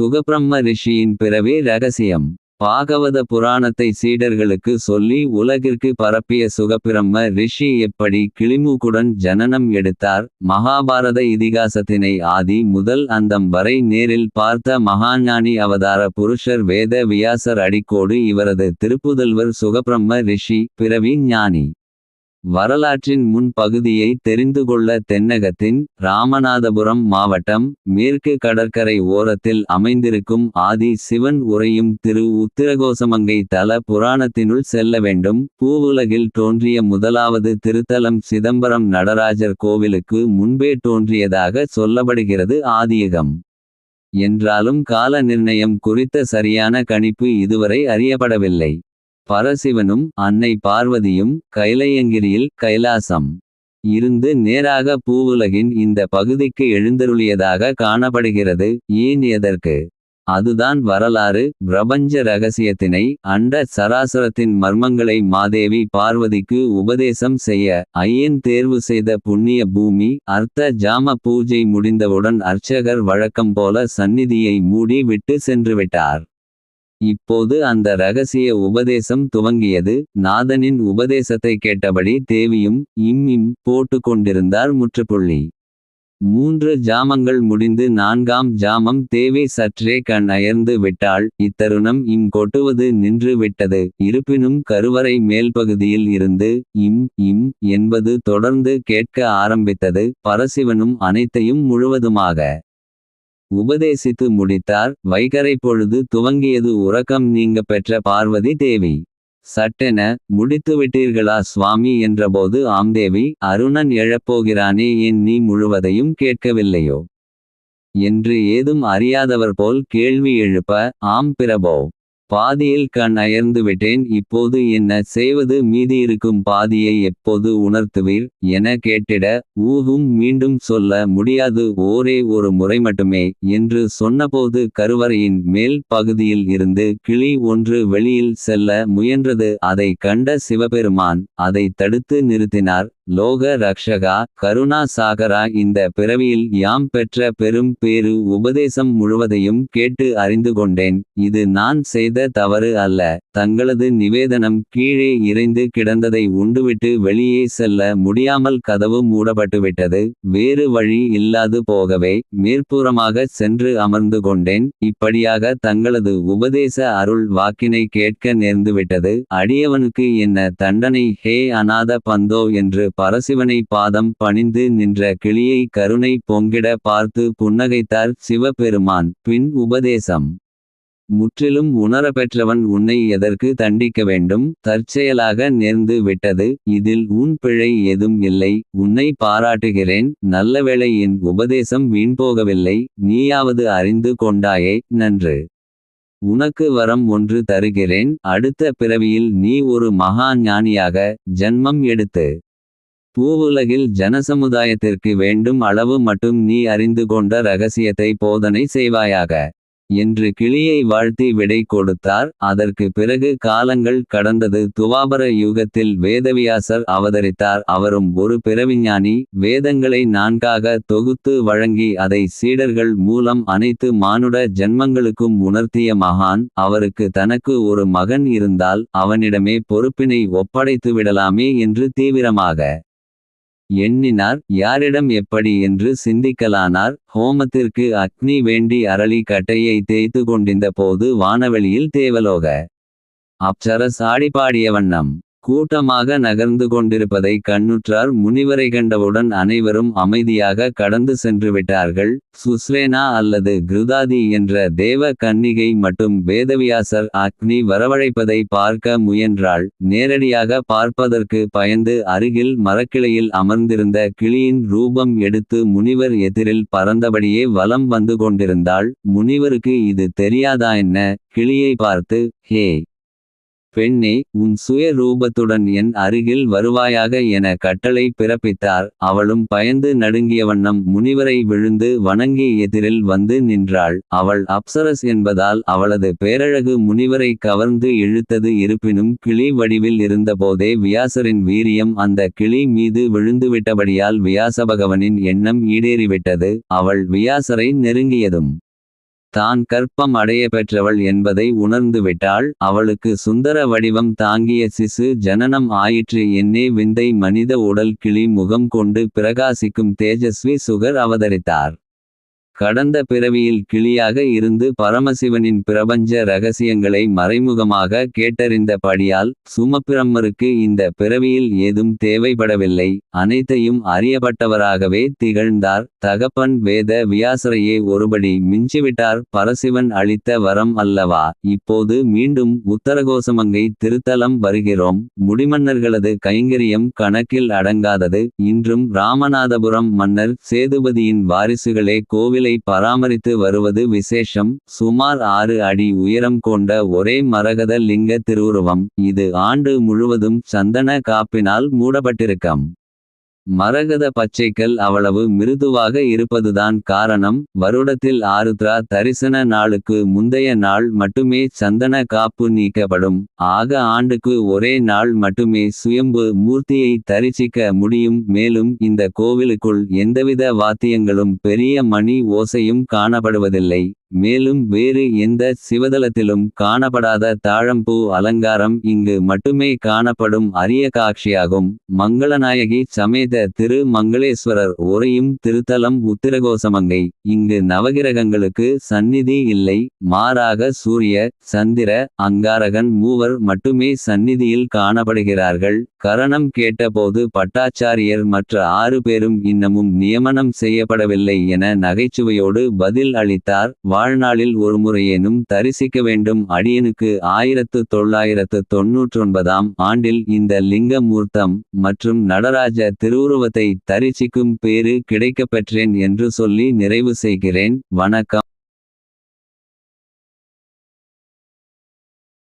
சுகபிரம்ம ரிஷியின் பிறவி ரகசியம். பாகவத புராணத்தை சீடர்களுக்கு சொல்லி உலகிற்கு பரப்பிய சுகபிரம்ம ரிஷி எப்படி கிளிமூக்குடன் ஜனனம் எடுத்தார்? மகாபாரத இதிகாசத்தினை ஆதி முதல் அந்தம் வரை நேரில் பார்த்த மகாஞானி அவதார புருஷர் வேத வியாசர் அடிக்கோடு இவரது திருப்புதல்வர் சுகபிரம்ம ரிஷி பிறவி ஞானி. வரலாற்றின் முன் பகுதியை தெரிந்து கொள்ள தென்னகத்தின் ராமநாதபுரம் மாவட்டம் மேற்கு கடற்கரை ஓரத்தில் அமைந்திருக்கும் ஆதி சிவன் உரையும் திரு உத்திரகோசமங்கை தல புராணத்தினுள் செல்ல வேண்டும். பூவுலகில் தோன்றிய முதலாவது திருத்தலம் சிதம்பரம் நடராஜர் கோவிலுக்கு முன்பே தோன்றியதாக சொல்லப்படுகிறது ஆதியகம். என்றாலும் கால நிர்ணயம் குறித்த சரியான கணிப்பு இதுவரை அறியப்படவில்லை. பரசிவனும் அன்னை பார்வதியும் கைலையங்கிரியில் கைலாசம் இருந்து நேராக பூவுலகின் இந்த பகுதிக்கு எழுந்தருளியதாக காணப்படுகிறது. ஏன் எதற்கு? அதுதான் வரலாறு. பிரபஞ்ச ரகசியத்தினை அண்ட சராசரத்தின் மர்மங்களை மாதேவி பார்வதிக்கு உபதேசம் செய்ய ஐயன் தேர்வு செய்த புண்ணிய பூமி அர்த்த ஜாம பூஜை முடிந்தவுடன் அர்ச்சகர் வழக்கம் போல சந்நிதியை மூடி விட்டு சென்றுவிட்டார் இப்போது அந்த ரகசிய உபதேசம் துவங்கியது. நாதனின் உபதேசத்தை கேட்டபடி தேவியும் இம் இம் போட்டு கொண்டிருந்தார் முற்றுப்புள்ளி. மூன்று ஜாமங்கள் முடிந்து நான்காம் ஜாமம் தேவி சற்றே கண் அயர்ந்து விட்டாள். இத்தருணம் இம் கொட்டுவது நின்று விட்டது. இருப்பினும் கருவறை மேல்பகுதியில் இருந்து இம் இம் என்பது தொடர்ந்து கேட்க ஆரம்பித்தது. பரசிவனும் அனைத்தையும் முழுவதுமாக உபதேசித்து முடித்தார். வைகரை பொழுது துவங்கியது உறக்கம் நீங்க பெற்ற பார்வதி தேவி. சட்டென முடித்துவிட்டீர்களா சுவாமி என்றபோது ஆம்தேவி அருணன் எழப்போகிறானே? ஏன் நீ முழுவதையும் கேட்கவில்லையோ என்று ஏதும் அறியாதவர் போல் கேள்வி எழுப்ப ஆம் பிரபோ! பாதியில் கண் அயர்ந்துவிட்டேன் இப்போது என்ன செய்வது? மீதியிருக்கும் பாதியை எப்போது உணர்த்துவீர்? என கேட்டிட ஊகும் மீண்டும் சொல்ல முடியாது. ஓரே ஒரு முறை மட்டுமே என்று சொன்னபோது கருவறையின் மேல் பகுதியில் இருந்து கிளி ஒன்று வெளியில் செல்ல முயன்றது. அதை கண்ட சிவபெருமான் அதை தடுத்து நிறுத்தினார். லோக ரக்ஷகா கருணா சாகரா இந்த பிறவியில் யாம் பெற்ற பெரும் பேரு உபதேசம் முழுவதையும் கேட்டு அறிந்து கொண்டேன். இது நான் செய்த தவறு அல்ல. தங்களது நிவேதனம் கீழே இறைந்து கிடந்ததை உண்டுவிட்டு வெளியே செல்ல முடியாமல் கதவு மூடப்பட்டுவிட்டது. வேறு வழி இல்லாது போகவே மேற்புறமாக சென்று அமர்ந்து கொண்டேன். இப்படியாக தங்களது உபதேச அருள் வாக்கினை கேட்க நேர்ந்துவிட்டது. அடியவனுக்கு என்ன தண்டனை? ஹே அநாத பந்தோ என்று பரசிவனை பாதம் பணிந்து நின்ற கிளியை கருணை பொங்கிட பார்த்து புன்னகைத்தார் சிவபெருமான். பின் உபதேசம். முற்றிலும் உணரப்பெற்றவன் உன்னை எதற்கு தண்டிக்க வேண்டும்? தற்செயலாக நேர்ந்து விட்டது. இதில் உன் பிழை ஏதும் இல்லை. உன்னை பாராட்டுகிறேன். நல்லவேளை என் உபதேசம் வீண்போகவில்லை நீயாவது அறிந்து கொண்டாயே. நன்று. உனக்கு வரம் ஒன்று தருகிறேன். அடுத்த பிறவியில் நீ ஒரு மகா ஞானியாக ஜன்மம் எடுத்து பூவுலகில் ஜனசமுதாயத்திற்கு வேண்டும் அளவு மட்டும் நீ அறிந்து கொண்ட ரகசியத்தை போதனை செய்வாயாக. என்று கிளியை வாழ்த்தி விடை கொடுத்தார். அதற்கு பிறகு காலங்கள் கடந்தது. துவாபர யுகத்தில் வேதவியாசர் அவதரித்தார். அவரும் ஒரு பிறவிஞானி. வேதங்களை நான்காக தொகுத்து வழங்கி அதை சீடர்கள் மூலம் அனைத்து மானுட ஜன்மங்களுக்கும் உணர்த்திய மகான் அவருக்கு தனக்கு ஒரு மகன் இருந்தால் அவனிடமே பொறுப்பினை ஒப்படைத்து விடலாமே என்று தீவிரமாக எண்ணினார் யாரிடம் எப்படி என்று சிந்திக்கலானார். ஹோமத்திற்கு அக்னி வேண்டி அரளி கட்டையை தேய்த்து கொண்டிருந்த போது வானவெளியில் தேவலோக அப்சர சாடிப்பாடிய வண்ணம். கூட்டமாக நகர்ந்து கொண்டிருப்பதை கண்ணுற்றார் முனிவரை கண்டவுடன் அனைவரும் அமைதியாக கடந்து சென்று விட்டார்கள். சுஸ்வேனா அல்லது கிருதாதி என்ற தேவ கன்னிகை மட்டும் வேதவியாசர் அக்னி வரவழைப்பதை பார்க்க முயன்றாள். நேரடியாக பார்ப்பதற்கு பயந்து அருகில் மரக்கிளையில் அமர்ந்திருந்த கிளியின் ரூபம் எடுத்து முனிவர் எதிரில் பறந்தபடியே வலம் வந்து கொண்டிருந்தாள். முனிவருக்கு இது தெரியாதா என்ன? கிளியை பார்த்து ஹே பெண்ணே உன் சுய ரூபத்துடன் என் அருகில் வருவாயாக என கட்டளை பிறப்பித்தார். அவளும் பயந்து நடுங்கிய வண்ணம் முனிவரை விழுந்து வணங்கி எதிரில் வந்து நின்றாள். அவள் அப்சரஸ் என்பதால் அவளது பேரழகு முனிவரை கவர்ந்து இழுத்தது இருப்பினும் கிளி வடிவில் இருந்தபோதே வியாசரின் வீரியம் அந்த கிளி மீது விழுந்துவிட்டபடியால் வியாசபகவனின் எண்ணம் ஈடேறிவிட்டது. அவள் வியாசரை நெருங்கியதும் தான் கற்பம் அடைய பெற்றவள் என்பதை உணர்ந்துவிட்டாள். அவளுக்கு சுந்தர வடிவம் தாங்கிய சிசு ஜனனம் ஆயிற்று. என்னே விந்தை மனித உடல் கிளி முகம் கொண்டு பிரகாசிக்கும் தேஜஸ்வி சுகர் அவதரித்தார். கடந்த பிறவியில் கிளியாக இருந்து பரமசிவனின் பிரபஞ்ச ரகசியங்களை மறைமுகமாக கேட்டறிந்தபடியால் சுமப்பிரம்மருக்கு இந்த பிறவியில் ஏதும் தேவைப்படவில்லை. அனைத்தையும் அறியப்பட்டவராகவே திகழ்ந்தார். தகப்பன் வேத வியாசரையே ஒருபடி மிஞ்சிவிட்டார். பரசிவன் அளித்த வரம் அல்லவா? இப்போது மீண்டும் உத்தரகோசமங்கை திருத்தலம் வருகிறோம். முடிமன்னர்களது கைங்கரியம் கணக்கில் அடங்காதது. இன்றும் ராமநாதபுரம் மன்னர் சேதுபதியின் வாரிசுகளே கோவிலை பராமரித்து வருவது விசேஷம். சுமார் ஆறு அடி உயரம் கொண்ட ஒரே மரகத லிங்க திருவுருவம். இது ஆண்டு முழுவதும் சந்தன காப்பினால் மூடப்பட்டிருக்கம். மரகத பச்சைக்கல் அவ்வளவு மிருதுவாக இருப்பதுதான் காரணம். வருடத்தில் ஆருத்ரா தரிசன நாளுக்கு முந்தைய நாள் மட்டுமே சந்தன காப்பு நீக்கப்படும். ஆக ஆண்டுக்கு ஒரே நாள் மட்டுமே சுயம்பு மூர்த்தியை தரிசிக்க முடியும். மேலும் இந்த கோவிலுக்குள் எந்தவித வாத்தியங்களும் பெரிய மணி ஓசையும் காணப்படுவதில்லை. மேலும் வேறு எந்த சிவதலத்திலும் காணப்படாத தாழம்பூ அலங்காரம் இங்கு மட்டுமே காணப்படும் அரிய காட்சியாகும். மங்களநாயகி சமேத திரு மங்களேஸ்வரர் உரையும் திருத்தலம் உத்திரகோசமங்கை. இங்கு நவகிரகங்களுக்கு சந்நிதி இல்லை. மாறாக சூரிய சந்திர அங்காரகன் மூவர் மட்டுமே சந்நிதியில் காணப்படுகிறார்கள். கரணம் கேட்டபோது பட்டாச்சாரியர் மற்ற ஆறு பேரும் இன்னமும் நியமனம் செய்யப்படவில்லை என நகைச்சுவையோடு பதில் அளித்தார். வாழ்நாளில் ஒருமுறையேனும் தரிசிக்க வேண்டும். அடியனுக்கு ஆயிரத்து தொள்ளாயிரத்து தொன்னூற்றொன்பதாம் ஆண்டில் இந்த லிங்க மூர்த்தம் மற்றும் நடராஜ திருவுருவத்தை தரிசிக்கும் பேறு கிடைக்கப்பெற்றேன் என்று சொல்லி நிறைவு செய்கிறேன். வணக்கம்.